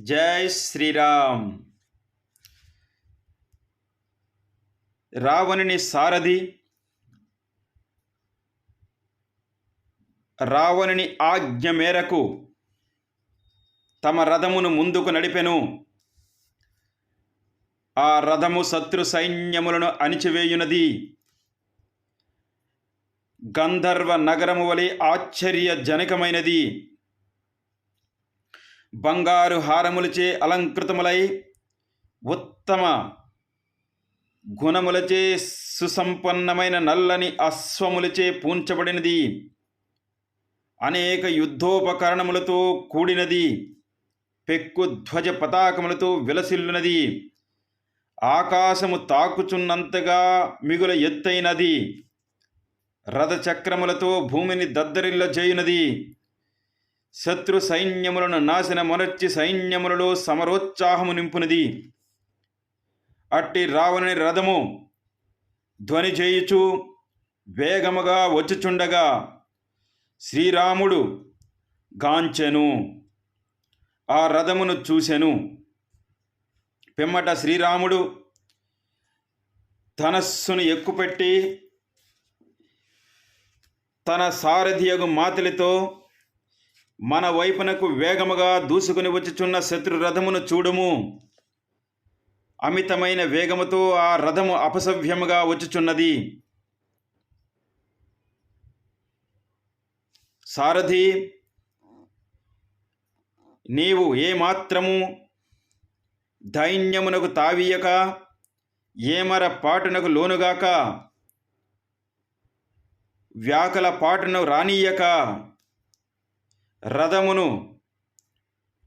జై శ్రీరామ్. రావణుని సారథి రావణుని ఆజ్ఞ మేరకు తమ రథమును ముందుకు నడిపెను. ఆ రథము శత్రు సైన్యములను అణిచివేయునది. గంధర్వ నగరము వలె ఆశ్చర్యజనకమైనది. బంగారు హారములచే అలంకృతములై ఉత్తమ గుణములచే సుసంపన్నమైన నల్లని అశ్వములచే పూంచబడినది. అనేక యుద్ధోపకరణములతో కూడినది. పెక్కు ధ్వజ పతాకములతో విలసిల్లునది. ఆకాశము తాకుచున్నంతగా మిగుల ఎత్తైనది. రథచక్రములతో భూమిని దద్దరిల్ల చేయునది శత్రు సైన్యములను నాశన మొనర్చి సైన్యములలో సమరోత్సాహము నింపునది. అట్టి రావణుని రథము ధ్వని చేయుచు వేగముగా వచ్చుచుండగా శ్రీరాముడు గాంచెను ఆ రథమును చూసెను. పిమ్మట శ్రీరాముడు ధనస్సును ఎక్కుపెట్టి తన సారథియగు మాతలితో మన వైపునకు వేగముగా దూసుకుని వచ్చుచున్న శత్రు రథమును చూడుము. అమితమైన వేగముతో ఆ రథము అపసవ్యముగా వచ్చుచున్నది. సారథి నీవు ఏమాత్రము దైన్యమునకు తావీయక ఏమర పాటునకు లోనుగాక వ్యాకల పాటును రానీయక రథమును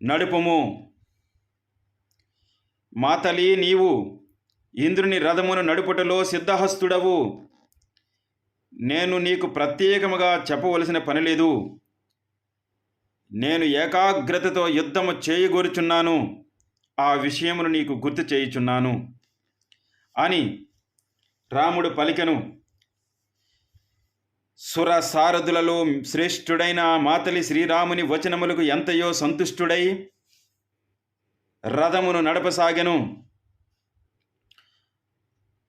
నడుపుము. మాతలి నీవు ఇంద్రుని రథమును నడుపుటలో సిద్ధహస్తుడవు. నేను నీకు ప్రత్యేకముగా చెప్పవలసిన పని లేదు. నేను ఏకాగ్రతతో యుద్ధము చేయగోరుచున్నాను. ఆ విషయమును నీకు గుర్తు చేయుచున్నాను. అని రాముడు పలికెను. సుర సారథులలో శ్రేష్ఠుడైన మాతలి శ్రీరాముని వచనములకు ఎంతయో సంతుష్టుడై రథమును నడపసాగెను.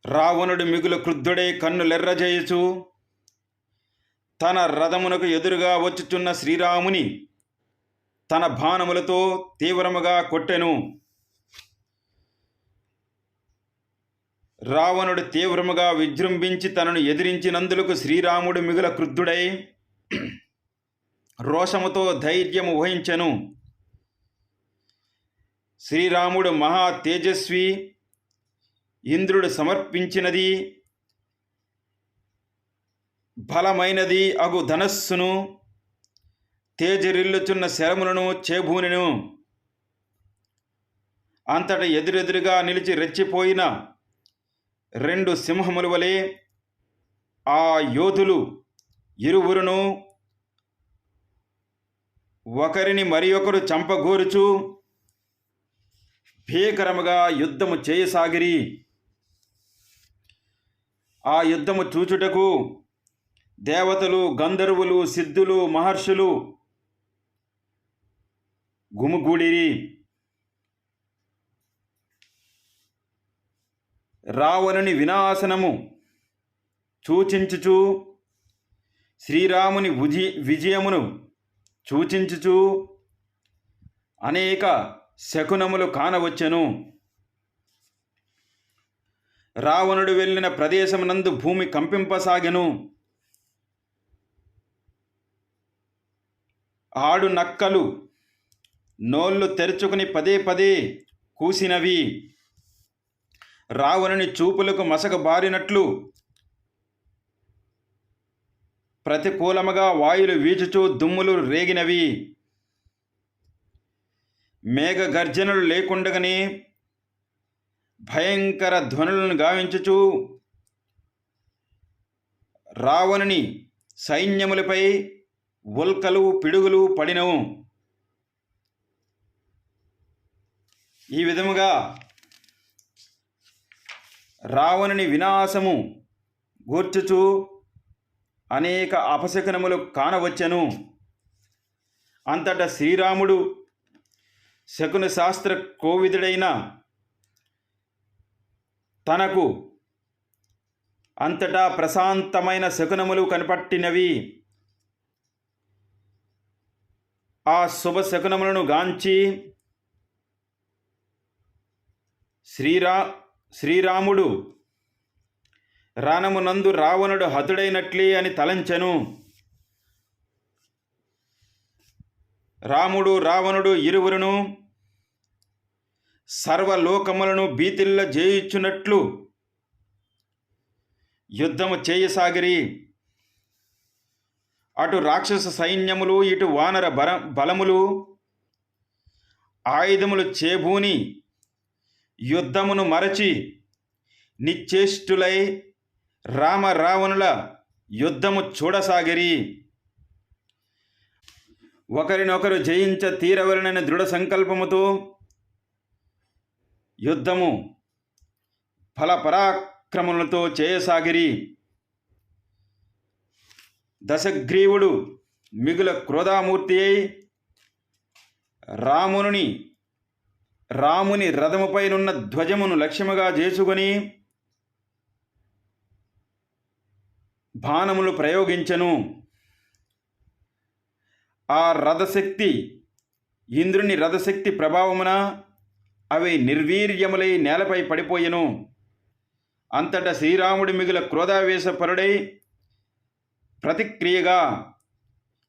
రావణుడు మిగులు క్రుద్ధుడై కన్నులెర్రజేయచు తన రథమునకు ఎదురుగా వచ్చుచున్న శ్రీరాముని తన బాణములతో తీవ్రముగా కొట్టెను. రావణుడు తీవ్రముగా విజృంభించి తనను ఎదిరించినందులకు శ్రీరాముడు మిగుల క్రుద్ధుడై రోషముతో ధైర్యము వహించెను. శ్రీరాముడు మహా తేజస్వి ఇంద్రుడు సమర్పించినది బలమైనది అగు ధనస్సును తేజరిల్లుచున్న శరములను చేబూనెను అంతట ఎదురెదురుగా నిలిచి రెచ్చిపోయిన రెండు సింహముల వలె ఆ యోధులు ఇరువురును ఒకరిని మరి ఒకరు చంపగోరుచు భీకరముగా యుద్ధము చేయసాగిరి. ఆ యుద్ధము చూచుటకు దేవతలు గంధర్వులు సిద్ధులు మహర్షులు గుమిగూడిరి. రావణుని వినాశనము సూచించుచు శ్రీరాముని విజి విజయమును సూచించుచు అనేక శకునములు కానవచ్చెను. రావణుడు వెళ్ళిన ప్రదేశమునందు భూమి కంపింపసాగెను. ఆడు నక్కలు నోళ్ళు తెరుచుకుని పదే పదే కూసినవి. రావణుని చూపులకు మసక బారినట్లు ప్రతికూలముగా వాయులు వీచుచూ దుమ్ములు రేగినవి. మేఘ గర్జనలు లేకుండగానే భయంకర ధ్వనులను గావించుచు రావణుని సైన్యములపై ఉల్కలు పిడుగులు పడినవు. ఈ విధముగా రావణుని వినాశము గూర్చుచు అనేక అపశకనములు కానవచ్చెను. అంతటా శ్రీరాముడు శకున శాస్త్ర కోవిదుడైన తనకు అంతటా ప్రశాంతమైన శకునములు కనపట్టినవి. ఆ శుభ శకునములను గాంచి శ్రీరా శ్రీరాముడు రానమునందు రావణుడు హతుడైనట్లే అని తలంచెను. రాముడు రావణుడు ఇరువురును సర్వలోకములను భీతిల్ల జయించున్నట్లు యుద్ధము చేయసాగిరి. అటు రాక్షస సైన్యములు ఇటు వానర బల బలములు ఆయుధములు చేబూని యుద్ధమును మరచి నిశ్చేష్టులై రామ రావణుల యుద్ధము చూడసాగిరి. ఒకరినొకరు జయించ తీరవలనని దృఢ సంకల్పముతో యుద్ధము ఫలపరాక్రమములతో చేయసాగిరి. దశగ్రీవుడు మిగుల క్రోధామూర్తి అయి రాముని రాముని రథముపైనున్న ధ్వజమును లక్ష్యముగా చేసుకొని బాణములు ప్రయోగించను. ఆ రథశక్తి ఇంద్రుని రథశక్తి ప్రభావమున అవి నిర్వీర్యములై నేలపై పడిపోయెను. అంతట శ్రీరాముడి మిగుల క్రోధావేశపరుడై ప్రతిక్రియగా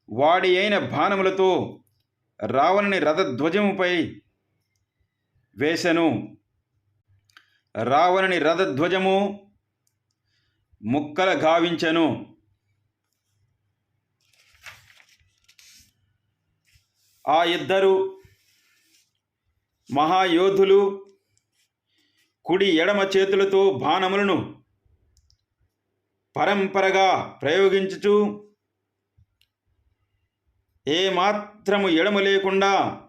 వాడి అయిన బాణములతో రావణుని రథధ్వజముపై వేసెను రావణుని రథధ్వజము ముక్కల గావించెను. ఆ ఇద్దరు మహాయోధులు కుడి ఎడమ చేతులతో బాణములను పరంపరగా ప్రయోగించుచు ఏ మాత్రము ఎడము లేకుండా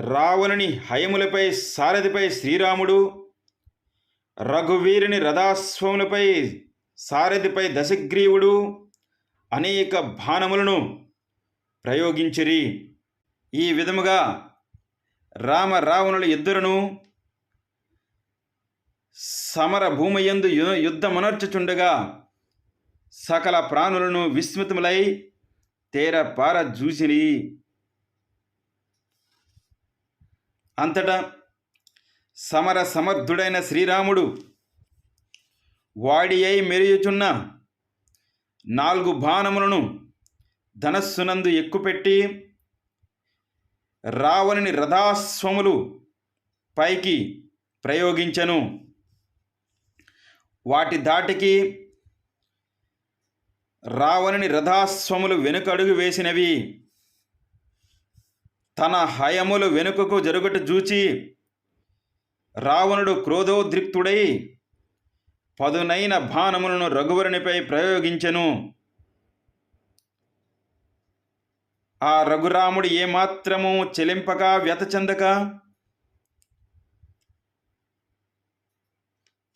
రావణుని హయములపై సారథిపై శ్రీరాముడు రఘువీరుని రథాశ్వములపై సారథిపై దశగ్రీవుడు అనేక బాణములను ప్రయోగించిరి. ఈ విధముగా రామ రావణుల ఇద్దరును సమర భూమయందు యు- యుద్ధమనర్చుచుండగా సకల ప్రాణులను విస్మృతములై తేర పార జూసిరి. అంతటా సమర సమర్థుడైన శ్రీరాముడు వాడి అయి మెరియుచున్న నాలుగు బాణములను ధనస్సునందు ఎక్కుపెట్టి రావణుని రథాస్వములు పైకి ప్రయోగించెను. వాటి దాటికి రావణుని రథాస్వములు వెనుకడుగు వేసినవి. తన హయములు వెనుకకు జరుగుట చూచి రావణుడు క్రోధోద్రిక్తుడై పదునైన బాణములను రఘువరునిపై ప్రయోగించెను. ఆ రఘురాముడు ఏమాత్రము చెలింపక వ్యత చెందక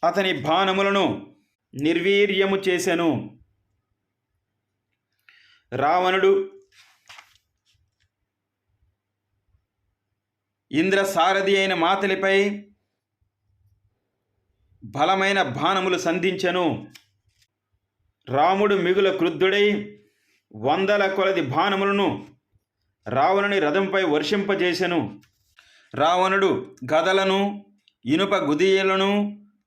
అతని బాణములను నిర్వీర్యము చేశాను రావణుడు ఇంద్ర సారథి అయిన మాతలిపై బలమైన బాణములు సంధించెను. రాముడు మిగుల క్రుద్ధుడై వందల కొలది బాణములను రావణుని రథంపై వర్షింపజేసెను. రావణుడు గదలను ఇనుప గుదియలను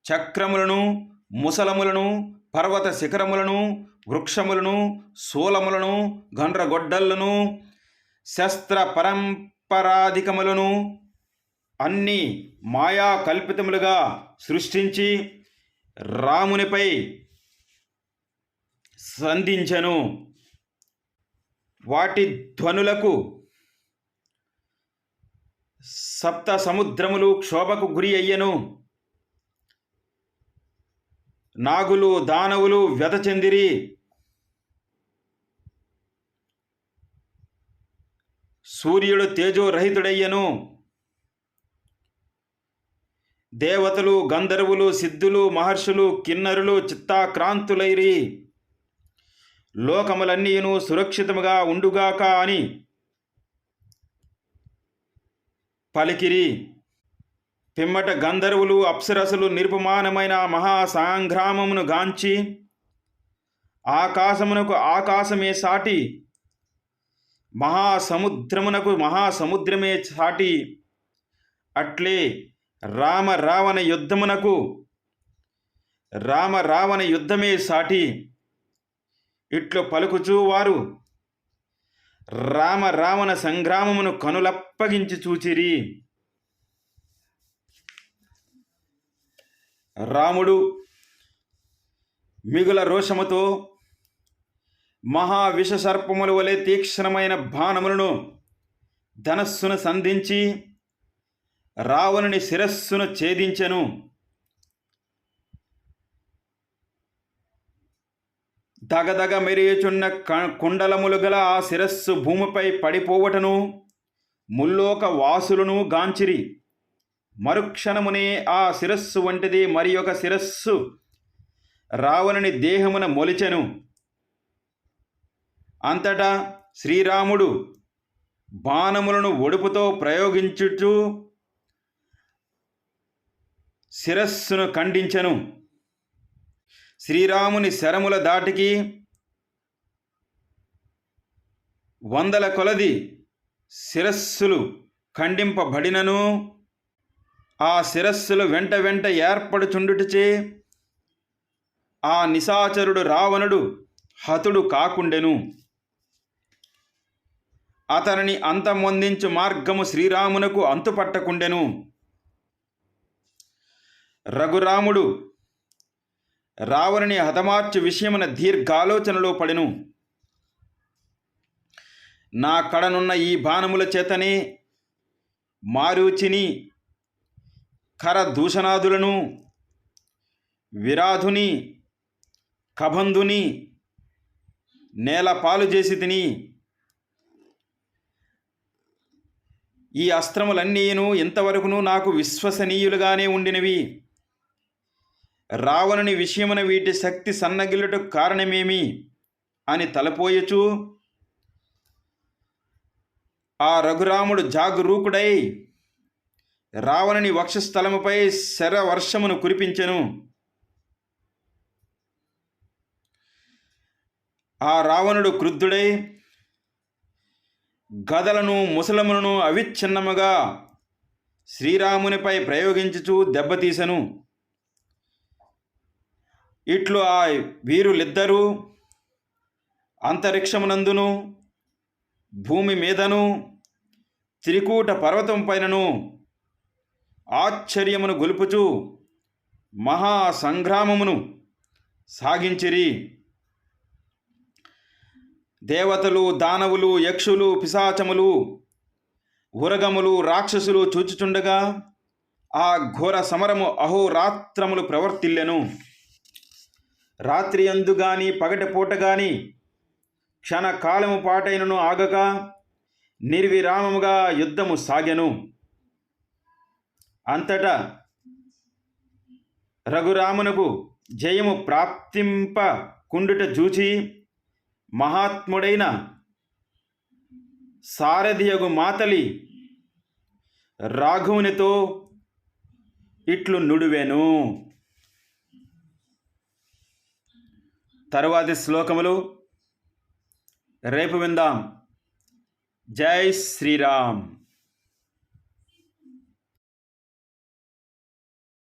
చక్రములను ముసలములను పర్వత శిఖరములను వృక్షములను శూలములను గండ్రగొడ్డలను శస్త్ర పరాధికములను అన్ని మాయా కల్పితములుగా సృష్టించి రామునిపై సంధించెను. వాటి ధ్వనులకు సప్త సముద్రములు క్షోభకు గురి అయ్యెను. నాగులు దానవులు వ్యత చెందిరి. సూర్యుడు తేజోరహితుడయ్యను. దేవతలు గంధర్వులు సిద్ధులు మహర్షులు కిన్నరులు చిత్తాక్రాంతులైరి. లోకములన్నీను సురక్షితముగా ఉండుగాక అని పలికిరి. పిమ్మట గంధర్వులు అప్సరసులు నిరుపమానమైన మహాసాంగ్రామమును గాంచి ఆకాశమునకు ఆకాశమే సాటి మహాసముద్రమునకు మహాసముద్రమే సాటి అట్లే రామ రావణ యుద్ధమునకు రామ రావణ యుద్ధమే సాటి ఇట్లు పలుకుచూ వారు రామ రావణ సంగ్రామమును కనులప్పగించి చూచిరి. రాముడు మిగుల రోషముతో మహావిష సర్పముల వలె తీక్షణమైన బాణములను ధనస్సును సంధించి రావణుని శిరస్సును ఛేదించెను. దగదగ మెరియుచున్న క- కుండలములు గల ఆ శిరస్సు భూమిపై పడిపోవటను ముల్లోక వాసులను గాంచిరి. మరుక్షణమునే ఆ శిరస్సు వంటిది మరి ఒక శిరస్సు రావణుని దేహమున మొలిచెను. అంతటా శ్రీరాముడు బాణములను ఒడుపుతో ప్రయోగించుచు శిరస్సును ఖండించెను. శ్రీరాముని శరముల దాటికి వందల కొలది శిరస్సులు ఖండింపబడినను. ఆ శిరస్సులు వెంట వెంట ఏర్పడుచుండుటచే ఆ నిశాచరుడు రావణుడు హతుడు కాకుండెను. అతనిని అంతమొందించు మార్గము శ్రీరామునకు అంతుపట్టకుండెను. రఘురాముడు రావణుని హతమార్చు విషయమున దీర్ఘాలోచనలో పడెను. నా కడనున్న ఈ బాణముల చేతనే మారుచిని కరదూషణాదులను విరాధుని కబంధుని నేల పాలు చేసి తిని ఈ అస్త్రములన్నీను ఇంతవరకును నాకు విశ్వసనీయులుగానే ఉండినవి. రావణుని విషయమున వీటి శక్తి సన్నగిల్లుటకు కారణమేమి అని తలపోయచు. ఆ రఘురాముడు జాగరూకుడై రావణుని వక్షస్థలముపై శరవర్షమును కురిపించెను. ఆ రావణుడు క్రుద్ధుడై గదలను ముసలములను అవిచ్ఛిన్నముగా శ్రీరామునిపై ప్రయోగించుచు దెబ్బతీసెను. ఇట్లు ఆ వీరులిద్దరూ అంతరిక్షమునందును భూమి మీదను త్రికూట పర్వతం పైనను ఆశ్చర్యమును గొలుపుచు మహా సంగ్రామమును సాగించిరి. దేవతలు దానవులు యక్షులు పిశాచములు ఉరగములు రాక్షసులు చూచుచుండగా ఆ ఘోర సమరము అహోరాత్రములు ప్రవర్తిల్లెను. రాత్రి అందు గాని పగటి పూట గాని క్షణకాలము పాటైనను ఆగక నిర్విరామముగా యుద్ధము సాగెను. అంతటా రఘురామునకు జయము ప్రాప్తింప కుండుట చూచి మహాత్ముడైన సారథియగు మాతలి రాఘవునితో ఇట్లు నుడివెను. తరువాతి శ్లోకములు రేపు విందాం. జై శ్రీరామ్.